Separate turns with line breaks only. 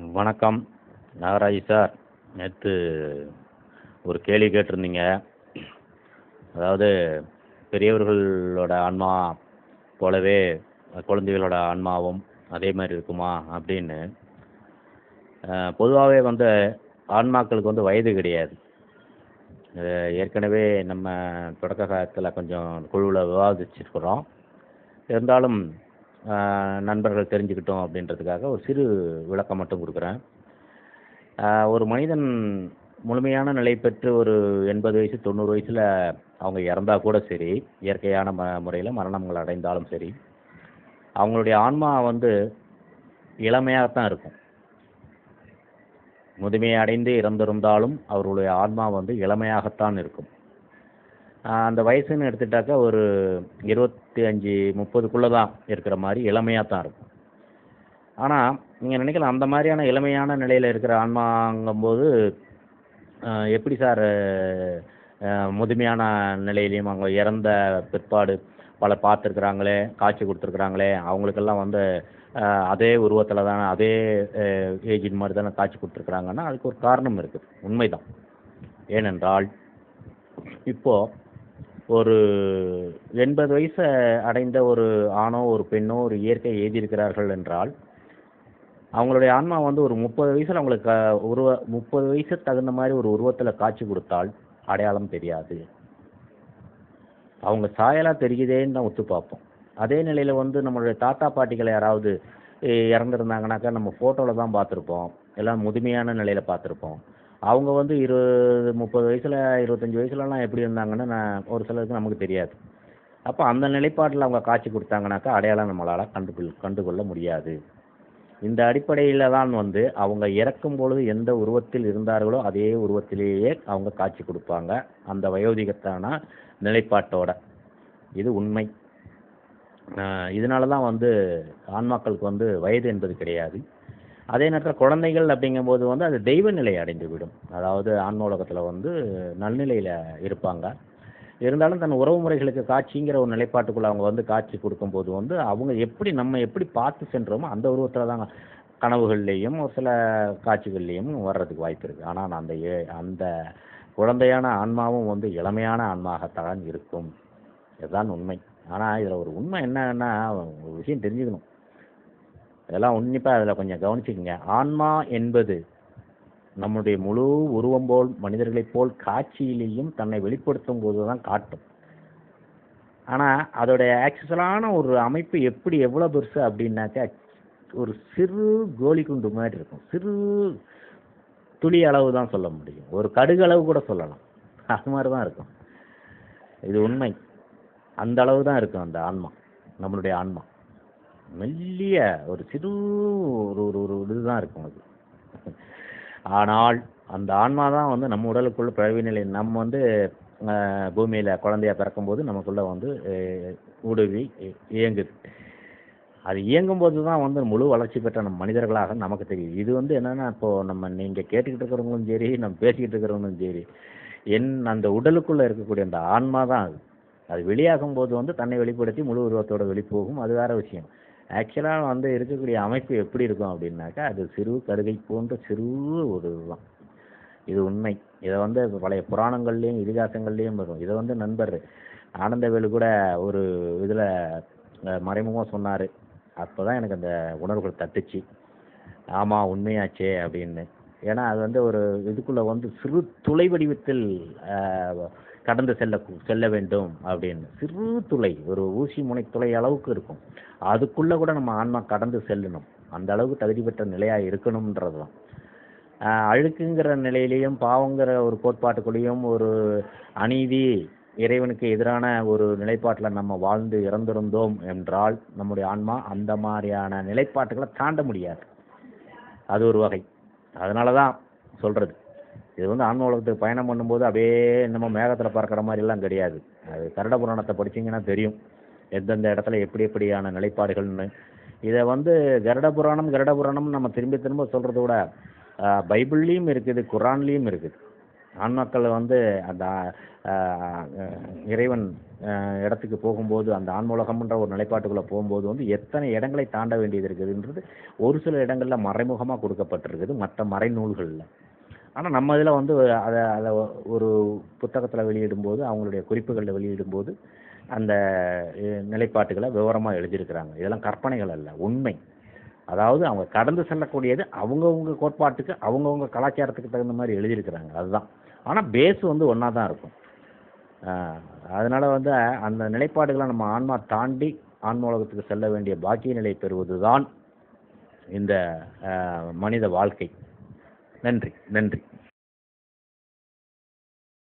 வணக்கம். நாகராஜ் சார் நேற்று ஒரு கேள்வி கேட்டிருந்தீங்க. அதாவது பெரியவர்களோட ஆன்மா போலவே குழந்தைகளோட ஆன்மாவும் அதே மாதிரி இருக்குமா அப்படின்னு. பொதுவாகவே வந்து ஆன்மாக்களுக்கு வந்து வயது கிடையாது. ஏற்கனவே நம்ம தொடக்க காலத்தில் கொஞ்சம் குழுவில் விவாதிச்சிருக்கிறோம். இருந்தாலும் நண்பர்கள் தெரிஞ்சுக்கிட்டோம் அப்படின்றதுக்காக ஒரு சிறு விளக்கம் மட்டும் கொடுக்குறேன். ஒரு மனிதன் முழுமையான நிலை பெற்று ஒரு எண்பது வயசு தொண்ணூறு வயசில் அவங்க இறந்தால் கூட சரி இயற்கையான ம முறையில் மரணங்கள் அடைந்தாலும் சரி அவங்களுடைய ஆன்மா வந்து இளமையாகத்தான் இருக்கும். முதுமையை அடைந்து இறந்திருந்தாலும் அவர்களுடைய ஆன்மா வந்து இளமையாகத்தான் இருக்கும். அந்த வயசுன்னு எடுத்துட்டாக்கா ஒரு இருபத்தி அஞ்சு முப்பதுக்குள்ளே தான் இருக்கிற மாதிரி இளமையாக தான் இருக்கும். ஆனால் நீங்கள் நினைக்கலாம் அந்த மாதிரியான இளமையான நிலையில் இருக்கிற ஆன்மாங்கும்போது எப்படி சார் முதுமையான நிலையிலையும் அவங்க இறந்த பிற்பாடு பல பார்த்துருக்குறாங்களே காட்சி கொடுத்துருக்குறாங்களே அவங்களுக்கெல்லாம் வந்து அதே உருவத்தில் தானே அதே ஏஜின் மாதிரி தானே காட்சி கொடுத்துருக்குறாங்கன்னா அதுக்கு ஒரு காரணம் இருக்குது. உண்மைதான். ஏனென்றால் இப்போது ஒரு எண்பது வயசு அடைந்த ஒரு ஆணோ ஒரு பெண்ணோ ஒரு இயற்கை எழுதியிருக்கிறார்கள் என்றால் அவங்களுடைய ஆன்மா வந்து ஒரு முப்பது வயசில் அவங்களுக்கு உருவ முப்பது வயசுக்கு தகுந்த மாதிரி ஒரு உருவத்தில் காட்சி கொடுத்தால் அடையாளம் தெரியாது. அவங்க சாயலாக தெரியுதேன்னு தான் ஒத்து பார்ப்போம். அதே நிலையில் வந்து நம்மளுடைய தாத்தா பாட்டிகளை யாராவது இறந்துருந்தாங்கனாக்கா நம்ம ஃபோட்டோவில் தான் பார்த்துருப்போம். எல்லாம் முதுமையான நிலையில் பார்த்துருப்போம். அவங்க வந்து இருபது முப்பது வயசில் இருபத்தஞ்சி வயசுலலாம் எப்படி இருந்தாங்கன்னு நான் ஒரு சிலருக்கு நமக்கு தெரியாது. அப்போ அந்த நிலைப்பாட்டில் அவங்க காட்சி கொடுத்தாங்கனாக்கா அடையாளம் நம்மளால் கண்டுகொள் கண்டுகொள்ள முடியாது. இந்த அடிப்படையில் தான் வந்து அவங்க இறக்கும் பொழுது எந்த உருவத்தில் இருந்தார்களோ அதே உருவத்திலேயே அவங்க காட்சி கொடுப்பாங்க. அந்த வயோதிகத்தான நிலைப்பாட்டோட. இது உண்மை. இதனால தான் வந்து ஆன்மாக்களுக்கு வந்து வயது என்பது கிடையாது. அதே நேரத்தில் குழந்தைகள் அப்படிங்கும்போது வந்து அது தெய்வ நிலை அடைந்து விடும் அதாவது ஆன்மோலகத்தில் வந்து நல்நிலையில் இருப்பாங்க. இருந்தாலும் தன் உறவு முறைகளுக்கு காட்சிங்கிற ஒரு நிலைப்பாட்டுக்குள்ள அவங்க வந்து காட்சி கொடுக்கும்போது வந்து அவங்க எப்படி நம்ம எப்படி பார்த்து சென்றோமோ அந்த உருவத்தில் தான் கனவுகள்லேயும் ஒரு சில காட்சிகள்லேயும் வர்றதுக்கு வாய்ப்பு இருக்குது ஆனால் அந்த ஏ- அந்த குழந்தையான ஆன்மாவும் வந்து இளமையான ஆன்மாகத்தான் இருக்கும். இதுதான் உண்மை. ஆனால் இதில் ஒரு உண்மை என்னன்னா ஒரு விஷயம் தெரிஞ்சுக்கணும். இதெல்லாம் உன்னிப்பாக அதில் கொஞ்சம் கவனிச்சுக்கோங்க. ஆன்மா என்பது நம்முடைய முழு உருவம் போல் மனிதர்களைப் போல் காட்சியிலேயும் தன்னை வெளிப்படுத்தும் போது தான் காட்டும். ஆனால் அதோடைய ஆக்சுவலான ஒரு அமைப்பு எப்படி எவ்வளோ பெருசு அப்படின்னாக்கா ஒரு சிறு கோலி குண்டு மாதிரி இருக்கும். சிறு துளி அளவு தான் சொல்ல முடியும். ஒரு கடுகு அளவு கூட சொல்லலாம். அது மாதிரி தான் இருக்கும். இது உண்மை. அந்த அளவு தான் இருக்கும் அந்த ஆன்மா நம்மளுடைய ஆன்மா. மெல்லிய ஒரு சிறு ஒரு ஒரு ஒரு இதுதான் இருக்கும் அது. ஆனால் அந்த ஆன்மா தான் வந்து நம்ம உடலுக்குள்ள பிறவி நிலை. நம்ம வந்து பூமியில் பூமியில குழந்தையா பிறக்கும்போது நமக்குள்ள வந்து உடுவி இயங்குது. அது இயங்கும்போது தான் வந்து முழு வளர்ச்சி பெற்ற நம்ம மனிதர்களாக நமக்கு தெரியும் இது வந்து என்னன்னா இப்போ நம்ம நீங்க கேட்டுக்கிட்டு இருக்கிறவங்களும் சரி நம்ம பேசிக்கிட்டு இருக்கிறவங்களும் சரி என் அந்த உடலுக்குள்ள இருக்கக்கூடிய அந்த ஆன்மா தான் அது. அது வெளியாகும் போது வந்து தன்னை வெளிப்படுத்தி முழு உருவத்தோட வெளிப்போகும். அது வேற விஷயம். ஆக்சுவலாக வந்து இருக்கக்கூடிய அமைப்பு எப்படி இருக்கும் அப்படின்னாக்கா அது சிறு கருகை போன்ற சிறு ஒரு இதுதான். இது உண்மை. இதை வந்து பழைய புராணங்கள்லேயும் இதிகாசங்கள்லேயும் வரும். இதை வந்து நண்பர் ஆனந்தவேலு கூட ஒரு இதில் மறைமுகமாக சொன்னார். அப்போ தான் எனக்கு அந்த உணர்வுகள் தட்டுச்சு. ஆமாம் உண்மையாச்சே அப்படின்னு. ஏன்னா அது வந்து ஒரு இதுக்குள்ளே வந்து சிறு துளை வடிவத்தில் கடந்து செல்ல செல்ல வேண்டும் அப்படின்னு. சிறு துளை ஒரு ஊசி முனை துளை அளவுக்கு இருக்கும். அதுக்குள்ளே கூட நம்ம ஆன்மா கடந்து செல்லணும். அந்த அளவுக்கு தகுதி பெற்ற நிலையாக இருக்கணுன்றது தான் அழுக்குங்கிற நிலையிலையும் பாவங்கிற ஒரு கோட்பாட்டுக்குள்ளேயும் ஒரு அநீதி இறைவனுக்கு எதிரான ஒரு நிலைப்பாட்டில் நம்ம வாழ்ந்து இறந்திருந்தோம் என்றால் நம்முடைய ஆன்மா அந்த மாதிரியான நிலைப்பாட்டுகளை தாண்ட முடியாது. அது ஒரு வகை. அதனால தான் சொல்கிறது இது வந்து ஆன்ம உலகத்துக்கு பயணம் பண்ணும்போது அப்படியே நம்ம மேகத்தில் பறக்கிற மாதிரிலாம் கிடையாது. அது கருட புராணத்தை படிச்சீங்கன்னா தெரியும். எந்தெந்த இடத்துல எப்படி எப்படியான நிலைப்பாடுகள்னு. இதை வந்து கருட புராணம் கருட புராணம் நம்ம திரும்பி திரும்ப சொல்கிறத விட பைபிள்லேயும் இருக்குது குரான்லேயும் இருக்குது. ஆன்மாக்கள் வந்து அந்த இறைவன் இடத்துக்கு போகும்போது அந்த ஆன்மூலகம்ன்ற ஒரு நிலைப்பாட்டுக்குள்ளே போகும்போது வந்து எத்தனை இடங்களை தாண்ட வேண்டியது இருக்குதுன்றது ஒரு சில இடங்களில் மறைமுகமாக கொடுக்கப்பட்டிருக்குது. மற்ற மறைநூல்களில். ஆனால் நம்ம இதில் வந்து அதை அதை ஒரு புத்தகத்தில் வெளியிடும்போது அவங்களுடைய குறிப்புகளில் வெளியிடும்போது அந்த நிலைப்பாட்டுகளை விவரமாக எழுதியிருக்கிறாங்க. இதெல்லாம் கற்பனைகள் அல்ல உண்மை. அதாவது அவங்க கடந்து செல்லக்கூடியது அவங்கவுங்க கோட்பாட்டுக்கு அவங்கவுங்க கலாச்சாரத்துக்கு தகுந்த மாதிரி எழுதியிருக்கிறாங்க. அதுதான். ஆனால் பேஸ் வந்து ஒன்றா தான் இருக்கும். அதனால் வந்து அந்த நிலைப்பாடுகளை நம்ம ஆன்மா தாண்டி ஆன்மூலகத்துக்கு செல்ல வேண்டிய பாக்கிய நிலை பெறுவது தான் இந்த மனித வாழ்க்கை. நன்றி நன்றி.